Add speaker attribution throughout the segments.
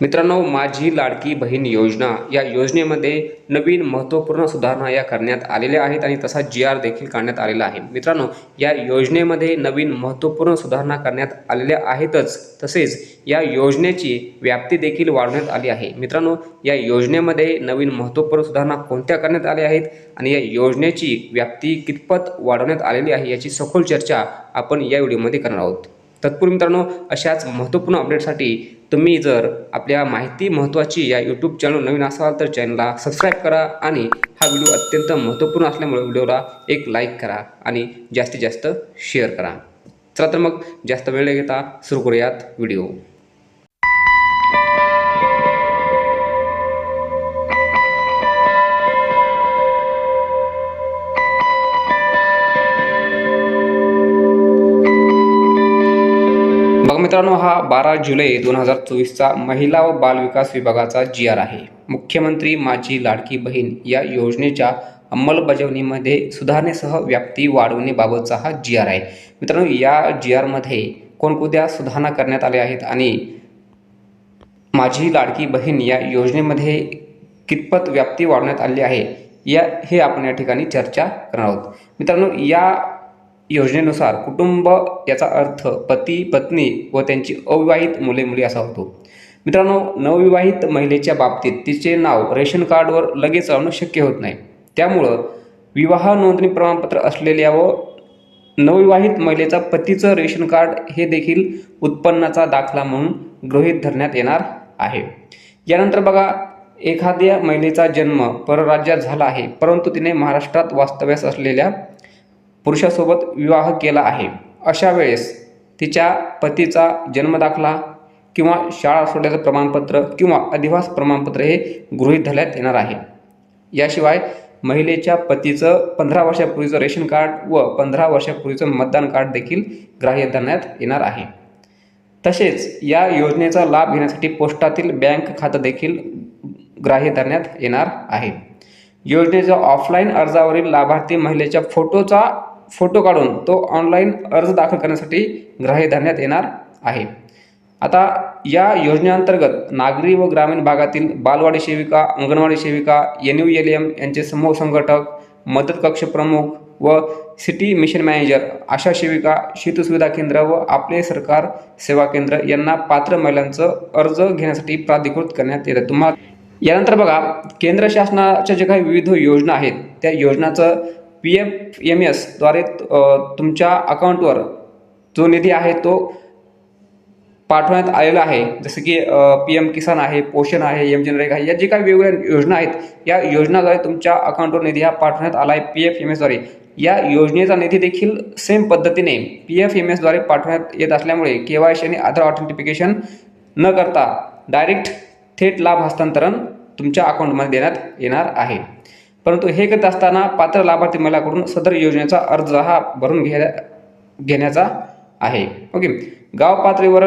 Speaker 1: मित्रांनो माझी लाडकी बहीण योजना या योजनेमध्ये नवीन महत्त्वपूर्ण सुधारणा या करण्यात आलेल्या आहेत आणि तसा जी आर देखील काढण्यात आलेला आहे. मित्रांनो या योजनेमध्ये नवीन महत्त्वपूर्ण सुधारणा करण्यात आलेल्या आहेतच तसेच या योजनेची व्याप्ती देखील वाढवण्यात आली आहे. मित्रांनो या योजनेमध्ये नवीन महत्त्वपूर्ण सुधारणा कोणत्या करण्यात आल्या आहेत आणि या योजनेची व्याप्ती कितपत वाढवण्यात आलेली आहे याची सखोल चर्चा आपण या व्हिडिओमध्ये करणार आहोत. तत्पूर्वी मित्रांनो अशाच महत्त्वपूर्ण अपडेटसाठी तुम्ही जर आपल्या माहिती महत्त्वाची या यूट्यूब चॅनल नवीन असाल तर चॅनलला सबस्क्राईब करा आणि हा व्हिडिओ अत्यंत महत्त्वपूर्ण असल्यामुळे व्हिडिओला एक लाईक करा आणि जास्तीत जास्त शेअर करा. चला तर मग जास्त वेळ न घेता सुरू करूयात व्हिडिओ मित्रांनो हा बारा जुलै दोन हजार चोवीसचा महिला व बालविकास विभागाचा जी आर आहे. मुख्यमंत्री माझी लाडकी बहीण या योजनेच्या अंमलबजावणीमध्ये सुधारणेसह व्याप्ती वाढवणीबाबतचा हा जी आर आहे. मित्रांनो या जी आरमध्ये कोणकोणत्या सुधारणा करण्यात आल्या आहेत आणि माझी लाडकी बहीण या योजनेमध्ये कितपत व्याप्ती वाढवण्यात आली आहे या हे आपण या ठिकाणी चर्चा करणार आहोत. मित्रांनो या योजनेनुसार कुटुंब याचा अर्थ पती पत्नी व त्यांची अविवाहित मुले मुली असा होतो. मित्रांनो नवविवाहित महिलेच्या बाबतीत तिचे नाव रेशन कार्डवर लगेच लावणं शक्य होत नाही. त्यामुळं विवाह नोंदणी प्रमाणपत्र असलेल्या व नवविवाहित महिलेचा पतीचं रेशन कार्ड हे देखील उत्पन्नाचा दाखला म्हणून गृहीत धरण्यात येणार आहे. यानंतर बघा एखाद्या महिलेचा जन्म परराज्यात झाला आहे परंतु तिने महाराष्ट्रात वास्तव्यास असलेल्या पुरुषासोबत विवाह केला आहे. अशा वेळेस तिच्या पतीचा जन्मदाखला किंवा शाळा सोडल्याचं प्रमाणपत्र किंवा अधिवास प्रमाणपत्र हे गृहीत धरण्यात येणार आहे. याशिवाय महिलेच्या पतीचं पंधरा वर्षापूर्वीचं रेशन कार्ड व पंधरा वर्षापूर्वीचं मतदान कार्ड देखील ग्राह्य धरण्यात येणार आहे. तसेच या योजनेचा लाभ घेण्यासाठी पोस्टातील बँक खातं देखील ग्राह्य धरण्यात येणार आहे. योजनेच्या ऑफलाईन अर्जावरील लाभार्थी महिलेच्या फोटोचा फोटो काढून तो ऑनलाईन अर्ज दाखल करण्यासाठी ग्राह्य धरण्यात येणार आहे. आता या योजनेअंतर्गत नागरी व ग्रामीण भागातील बालवाडी सेविका अंगणवाडी सेविका एन यू एल एम यांचे समूह संघटक मदत कक्ष प्रमुख व सिटी मिशन मॅनेजर आशा सेविका शेतसुविधा केंद्र व आपले सरकार सेवा केंद्र यांना पात्र महिलांचं अर्ज घेण्यासाठी प्राधिकृत करण्यात येतं. तुम्हाला यानंतर बघा केंद्र शासनाच्या जे काही विविध योजना आहेत त्या योजनाचं पी एफ एम एसद्वारे तुमच्या अकाउंटवर जो निधी आहे तो पाठवण्यात आलेला आहे. जसं की पी एम किसान आहे पोषण आहे एम जनरेगा आहे या जे काही वेगवेगळ्या योजना आहेत या योजनाद्वारे तुमच्या अकाउंटवर निधी हा पाठवण्यात आला आहे पी एफ एम एसद्वारे या योजनेचा निधी देखील सेम पद्धतीने पी एफ एम एसद्वारे पाठवण्यात येत असल्यामुळे के वाय सी आणि आधार ऑथेंटिफिकेशन न करता डायरेक्ट थेट लाभ हस्तांतरण तुमच्या अकाउंटमध्ये देण्यात येणार आहे. परंतु हे करत असताना पात्र लाभार्थी महिलाकडून सदर योजनेचा अर्ज हा भरून घे घेण्याचा आहे. ओके. गाव पातळीवर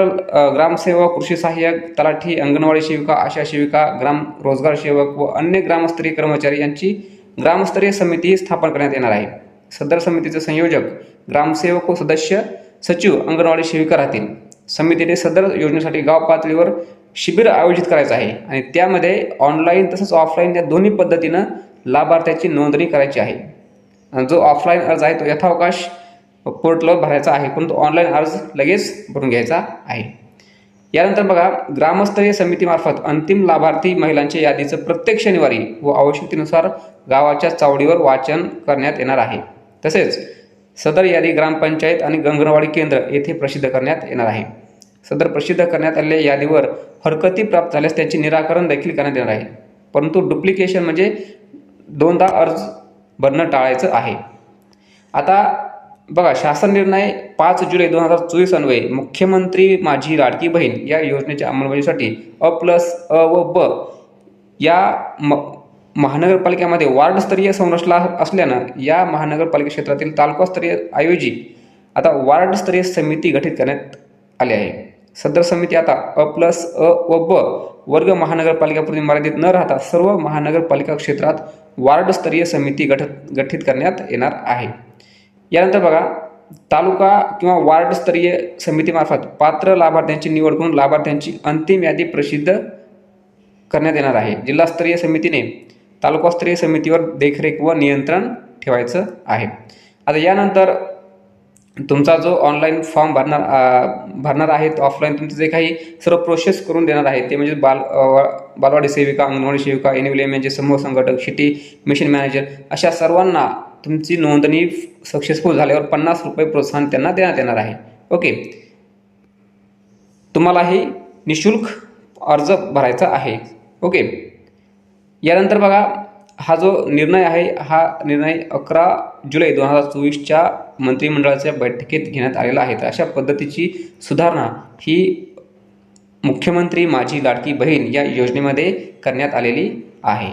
Speaker 1: ग्रामसेवक कृषी सहाय्यक तलाठी अंगणवाडी सेविका आशा सेविका ग्राम रोजगार सेवक व अन्य ग्रामस्तरीय कर्मचारी यांची ग्रामस्तरीय समिती स्थापन करण्यात येणार आहे. सदर समितीचे संयोजक ग्रामसेवक व सदस्य सचिव अंगणवाडी सेविका राहतील. समितीने सदर योजनेसाठी गाव पातळीवर शिबिर आयोजित करायचं आहे आणि त्यामध्ये ऑनलाईन तसंच ऑफलाईन या दोन्ही पद्धतीनं लाभार्थ्याची नोंदणी करायची आहे. आणि जो ऑफलाईन अर्ज आहे तो यथावकाश पोर्टलवर भरायचा आहे. परंतु ऑनलाईन अर्ज लगेच भरून घ्यायचा आहे. यानंतर बघा ग्रामस्तरीय समितीमार्फत अंतिम लाभार्थी महिलांच्या यादीचं प्रत्येक शनिवारी व आवश्यकतेनुसार गावाच्या चावडीवर वाचन करण्यात येणार आहे. तसेच सदर यादी ग्रामपंचायत आणि गंगणवाडी केंद्र येथे प्रसिद्ध करण्यात येणार आहे. सदर प्रसिद्ध करण्यात आलेल्या यादीवर हरकती प्राप्त झाल्यास त्याचे निराकरण देखील करण्यात येणार आहे. परंतु डुप्लिकेशन म्हणजे दोनदा अर्ज भरणं टाळायचं आहे. आता बघा शासन निर्णय पाच जुलै दोन हजार चोवीस अन्वये. मुख्यमंत्री माझी लाडकी बहीण या योजनेच्या अंमलबजावणीसाठी अ प्लस अ व ब या म महानगरपालिकेमध्ये वार्डस्तरीय संरचना असल्यानं या महानगरपालिका क्षेत्रातील तालुकास्तरीय आयोजित आता वार्डस्तरीय समिती गठीत करण्यात आली आहे. सदर समिती आता अ प्लस अ व ब वर्ग महानगरपालिकापुरती मर्यादित न राहता सर्व महानगरपालिका क्षेत्रात वार्डस्तरीय समिती गठत गठीत करण्यात येणार आहे. यानंतर बघा तालुका किंवा वार्डस्तरीय समितीमार्फत पात्र लाभार्थ्यांची निवड करून लाभार्थ्यांची अंतिम यादी प्रसिद्ध करण्यात येणार आहे. जिल्हास्तरीय समितीने तालुकास्तरीय समितीवर देखरेख व नियंत्रण ठेवायचं आहे. आता यानंतर तुमचा जो ऑनलाईन फॉर्म भरणार भरणार आहेत ऑफलाईन तुमचं जे काही सर्व प्रोसेस करून देणार आहे ते म्हणजे बाल बालवाडी सेविका अंगणवाडी सेविका एन एम यांचे समूह संघटक सिटी मिशन मॅनेजर अशा सर्वांना तुमची नोंदणी सक्सेसफुल झाल्यावर पन्नास रुपये प्रोत्साहन त्यांना देण्यात येणार आहे. ओके तुम्हालाही निशुल्क अर्ज भरायचा आहे. ओके यानंतर बघा हा जो निर्णय आहे हा निर्णय अकरा जुलै दोन हजार चोवीसच्या मंत्रिमंडळाच्या बैठकीत घेण्यात आलेला आहे. तर अशा पद्धतीची सुधारणा ही मुख्यमंत्री माझी लाडकी बहीण या योजनेमध्ये करण्यात आलेली आहे.